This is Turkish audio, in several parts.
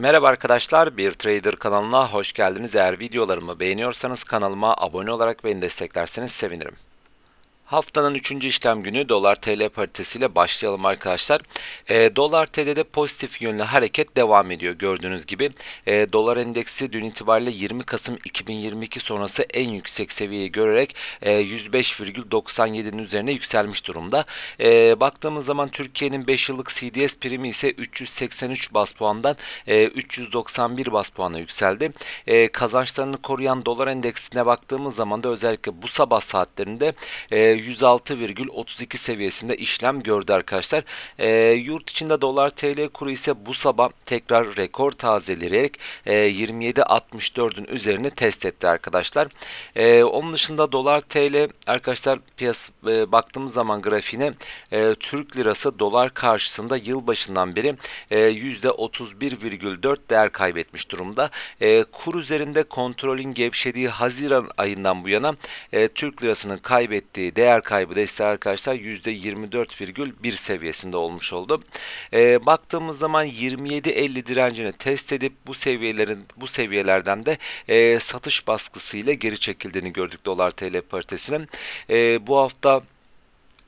Merhaba arkadaşlar, bir Trader kanalına hoş geldiniz. Eğer videolarımı beğeniyorsanız kanalıma abone olarak beni desteklerseniz sevinirim. Haftanın 3. işlem günü dolar TL paritesiyle başlayalım arkadaşlar. E, dolar TL'de pozitif yönlü hareket devam ediyor gördüğünüz gibi. E, dolar endeksi dün itibariyle 20 Kasım 2022 sonrası en yüksek seviyeyi görerek e, 105,97'nin üzerine yükselmiş durumda. E, baktığımız zaman Türkiye'nin 5 yıllık CDS primi ise 383 bas puandan e, 391 bas puana yükseldi. E, kazançlarını koruyan dolar endeksine baktığımız zaman da özellikle bu sabah saatlerinde e, 106,32 seviyesinde işlem gördü arkadaşlar. E, yurt içinde dolar TL kuru ise bu sabah tekrar rekor tazeleyerek e, 27.64'ün üzerine test etti arkadaşlar. E, onun dışında dolar TL arkadaşlar piyas e, baktığımız zaman grafiğine e, Türk lirası dolar karşısında yılbaşından beri e, %31,4 değer kaybetmiş durumda. E, kur üzerinde kontrolün gevşediği Haziran ayından bu yana e, Türk lirasının kaybettiği değer değer kaybı da ise arkadaşlar %24,1 seviyesinde olmuş oldu. E, baktığımız zaman 27.50 direncini test edip bu seviyelerin bu seviyelerden de e, satış baskısıyla geri çekildiğini gördük dolar TL paritesinin. E, bu hafta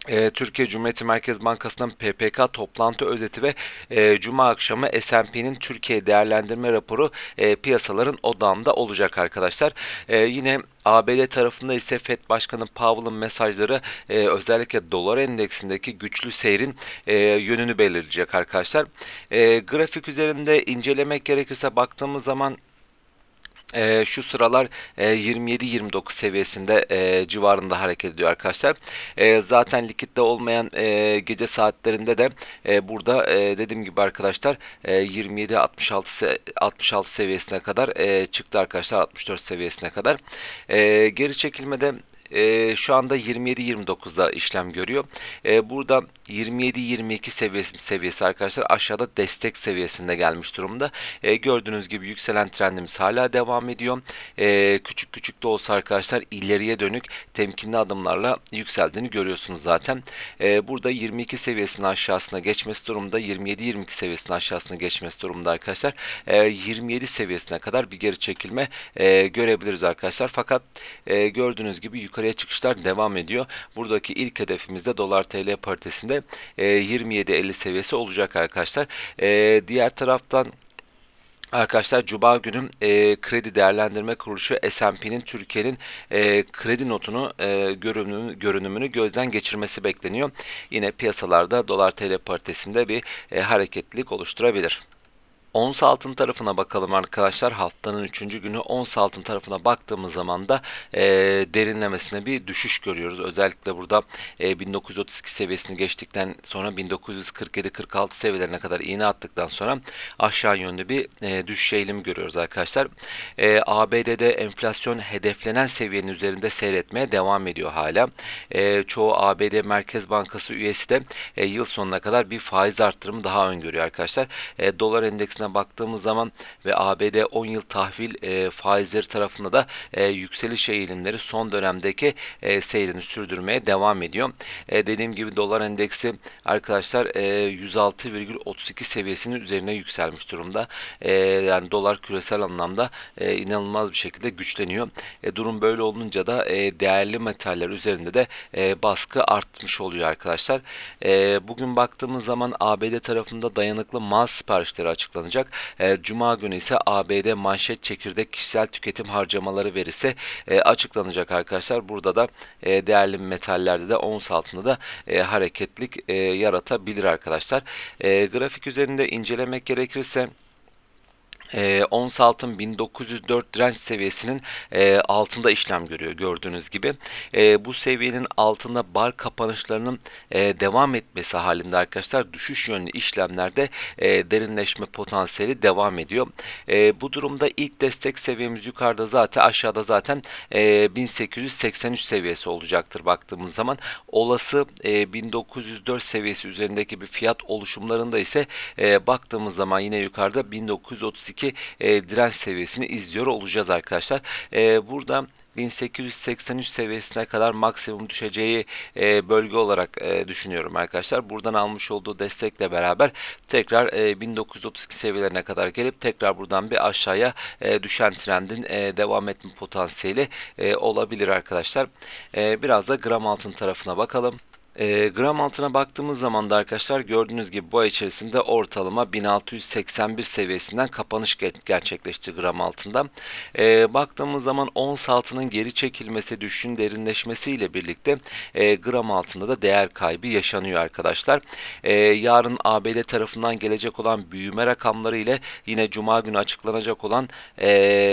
e, Türkiye Cumhuriyeti Merkez Bankası'nın PPK toplantı özeti ve e, Cuma akşamı S&P'nin Türkiye değerlendirme raporu e, piyasaların odağında olacak arkadaşlar. E, yine ABD tarafında ise FED Başkanı Powell'ın mesajları e, özellikle dolar endeksindeki güçlü seyrin e, yönünü belirleyecek arkadaşlar. E, grafik üzerinde incelemek gerekirse baktığımız zaman e, şu sıralar e, 27-29 seviyesinde e, civarında hareket ediyor arkadaşlar. E, zaten likitte olmayan e, gece saatlerinde de e, burada e, dediğim gibi arkadaşlar e, 27-66 66 seviyesine kadar e, çıktı arkadaşlar 64 seviyesine kadar. E, geri çekilmede e, şu anda 27-29'da işlem görüyor. E, burada 27-22 seviyesi, seviyesi arkadaşlar aşağıda destek seviyesinde gelmiş durumda. E, gördüğünüz gibi yükselen trendimiz hala devam ediyor. E, küçük küçük de olsa arkadaşlar ileriye dönük temkinli adımlarla yükseldiğini görüyorsunuz zaten. E, burada 22 seviyesinin aşağısına geçmesi durumda. 27-22 seviyesinin aşağısına geçmesi durumda arkadaşlar. E, 27 seviyesine kadar bir geri çekilme e, görebiliriz arkadaşlar. Fakat e, gördüğünüz gibi yukarı yukarıya çıkışlar devam ediyor. Buradaki ilk hedefimiz de dolar TL paritesinde e, 27.50 seviyesi olacak arkadaşlar. E, diğer taraftan Arkadaşlar Cuma günü e, kredi değerlendirme kuruluşu S&P'nin Türkiye'nin e, kredi notunu e, görünümünü, görünümünü gözden geçirmesi bekleniyor. Yine piyasalarda dolar TL paritesinde bir e, hareketlilik oluşturabilir. Ons altın tarafına bakalım arkadaşlar. Haftanın 3. günü ons altın tarafına baktığımız zaman da e, derinlemesine bir düşüş görüyoruz. Özellikle burada e, 1932 seviyesini geçtikten sonra 1947-46 seviyelerine kadar iğne attıktan sonra aşağı yönlü bir e, düşüş eğilimi görüyoruz arkadaşlar. E, ABD'de enflasyon hedeflenen seviyenin üzerinde seyretmeye devam ediyor hala. E, çoğu ABD Merkez Bankası üyesi de e, yıl sonuna kadar bir faiz arttırımı daha öngörüyor arkadaşlar. E, dolar endeksi endeksine baktığımız zaman ve ABD 10 yıl tahvil e, faizleri tarafında da e, yükseliş eğilimleri son dönemdeki e, seyrini sürdürmeye devam ediyor. E, dediğim gibi dolar endeksi arkadaşlar e, 106,32 seviyesinin üzerine yükselmiş durumda. E, yani dolar küresel anlamda e, inanılmaz bir şekilde güçleniyor. E, durum böyle olunca da e, değerli metaller üzerinde de e, baskı artmış oluyor arkadaşlar. E, bugün baktığımız zaman ABD tarafında dayanıklı mal siparişleri açıklanacak açıklanacak. E, Cuma günü ise ABD manşet çekirdek kişisel tüketim harcamaları verisi e, açıklanacak arkadaşlar. Burada da e, değerli metallerde de ons altında da e, hareketlik e, yaratabilir arkadaşlar. E, grafik üzerinde incelemek gerekirse e, ons altın 1904 direnç seviyesinin e, altında işlem görüyor gördüğünüz gibi. E, bu seviyenin altında bar kapanışlarının e, devam etmesi halinde arkadaşlar düşüş yönlü işlemlerde e, derinleşme potansiyeli devam ediyor. E, bu durumda ilk destek seviyemiz yukarıda zaten aşağıda zaten e, 1883 seviyesi olacaktır baktığımız zaman. Olası e, 1904 seviyesi üzerindeki bir fiyat oluşumlarında ise e, baktığımız zaman yine yukarıda 1932 bölgesindeki e, direnç seviyesini izliyor olacağız arkadaşlar. E, burada 1883 seviyesine kadar maksimum düşeceği e, bölge olarak e, düşünüyorum arkadaşlar. Buradan almış olduğu destekle beraber tekrar e, 1932 seviyelerine kadar gelip tekrar buradan bir aşağıya e, düşen trendin e, devam etme potansiyeli e, olabilir arkadaşlar. E, biraz da gram altın tarafına bakalım. E, gram altına baktığımız zaman da arkadaşlar gördüğünüz gibi bu ay içerisinde ortalama 1681 seviyesinden kapanış ge gerçekleşti gram altında. E, baktığımız zaman ons altının geri çekilmesi, düşün derinleşmesiyle birlikte e, gram altında da değer kaybı yaşanıyor arkadaşlar. E, yarın ABD tarafından gelecek olan büyüme rakamları ile yine Cuma günü açıklanacak olan e,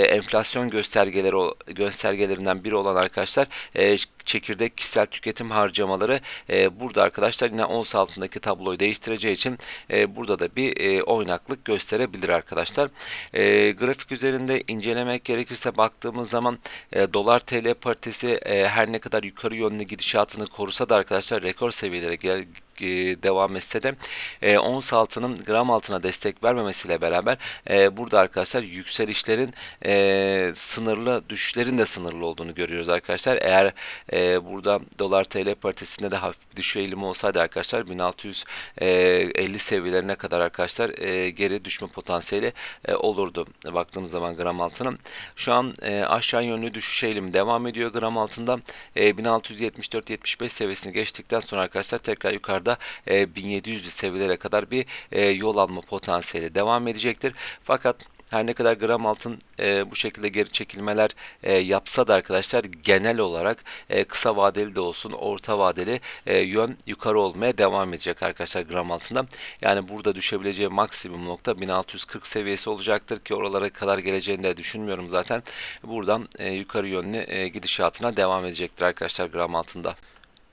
enflasyon göstergeleri göstergelerinden biri olan arkadaşlar e, çekirdek kişisel tüketim harcamaları e, burada arkadaşlar yine ons altındaki tabloyu değiştireceği için e, burada da bir e, oynaklık gösterebilir arkadaşlar. E, grafik üzerinde incelemek gerekirse baktığımız zaman e, dolar TL paritesi e, her ne kadar yukarı yönlü gidişatını korusa da arkadaşlar rekor seviyelere gel e, devam etse de e, ons altının gram altına destek vermemesiyle beraber e, burada arkadaşlar yükselişlerin e, sınırlı düşüşlerin de sınırlı olduğunu görüyoruz arkadaşlar. Eğer e, burada dolar TL paritesinde de hafif bir düşüş eğilimi olsaydı arkadaşlar 1650 seviyelerine kadar arkadaşlar e, geri düşme potansiyeli e, olurdu. Baktığımız zaman gram altının şu an e, aşağı yönlü düşüş eğilimi devam ediyor gram altında. E, 1674-75 seviyesini geçtikten sonra arkadaşlar tekrar yukarıda civarında e, 1700'lü seviyelere kadar bir e, yol alma potansiyeli devam edecektir. Fakat her ne kadar gram altın e, bu şekilde geri çekilmeler e, yapsa da arkadaşlar genel olarak e, kısa vadeli de olsun orta vadeli e, yön yukarı olmaya devam edecek arkadaşlar gram altında. Yani burada düşebileceği maksimum nokta 1640 seviyesi olacaktır ki oralara kadar geleceğini de düşünmüyorum zaten. Buradan e, yukarı yönlü e, gidişatına devam edecektir arkadaşlar gram altında.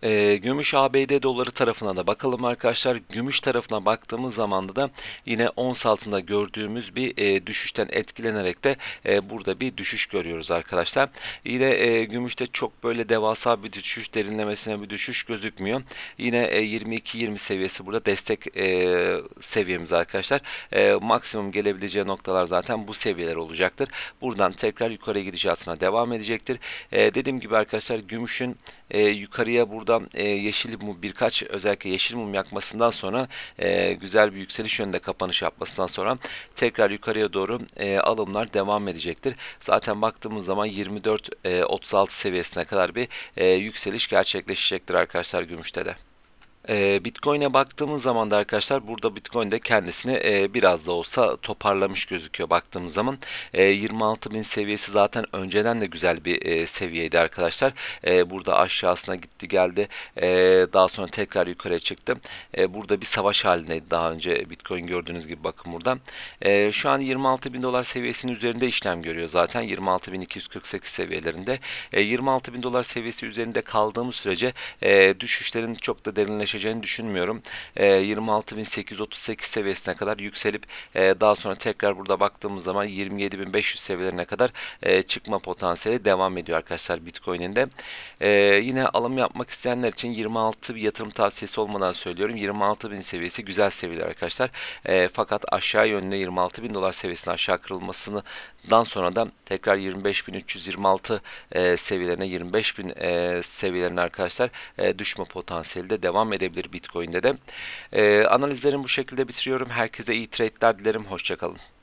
E, gümüş ABD doları tarafına da bakalım arkadaşlar. Gümüş tarafına baktığımız zaman da yine ons altında gördüğümüz bir e, düşüşten etkilenerek de e, burada bir düşüş görüyoruz arkadaşlar. Yine e, gümüşte çok böyle devasa bir düşüş, derinlemesine bir düşüş gözükmüyor. Yine e, 22-20 seviyesi burada destek e, seviyemiz arkadaşlar. E, maksimum gelebileceği noktalar zaten bu seviyeler olacaktır. Buradan tekrar yukarı gidişatına devam edecektir. E, dediğim gibi arkadaşlar gümüşün e, yukarıya buradan e, yeşil mum birkaç özellikle yeşil mum yakmasından sonra e, güzel bir yükseliş yönünde kapanış yapmasından sonra tekrar yukarıya doğru e, alımlar devam edecektir. Zaten baktığımız zaman 24 e, 36 seviyesine kadar bir e, yükseliş gerçekleşecektir arkadaşlar gümüşte de. E, Bitcoin'e baktığımız zaman da arkadaşlar burada Bitcoin de kendisini e, biraz da olsa toparlamış gözüküyor baktığımız zaman. E, 26.000 seviyesi zaten önceden de güzel bir e, seviyeydi arkadaşlar. E, burada aşağısına gitti geldi. Daha sonra tekrar yukarıya çıktı. Burada bir savaş halindeydi daha önce Bitcoin gördüğünüz gibi bakın burada. Şu an 26.000 dolar seviyesinin üzerinde işlem görüyor zaten. 26.248 seviyelerinde. E, 26.000 dolar seviyesi üzerinde kaldığımız sürece düşüşlerin çok da derinleşmesi gerçekleşeceğini düşünmüyorum. E, ee, 26.838 seviyesine kadar yükselip e, daha sonra tekrar burada baktığımız zaman 27.500 seviyelerine kadar e, çıkma potansiyeli devam ediyor arkadaşlar Bitcoin'in de. E, yine alım yapmak isteyenler için 26 bir yatırım tavsiyesi olmadan söylüyorum. 26.000 seviyesi güzel seviyeler arkadaşlar. E, fakat aşağı yönlü 26.000 dolar seviyesine aşağı kırılmasını dan sonra da tekrar 25.326 e, seviyelerine 25.000 e, seviyelerine arkadaşlar e, düşme potansiyeli de devam edebilir Bitcoin'de de. E, analizlerimi bu şekilde bitiriyorum. Herkese iyi trade'ler dilerim. Hoşçakalın.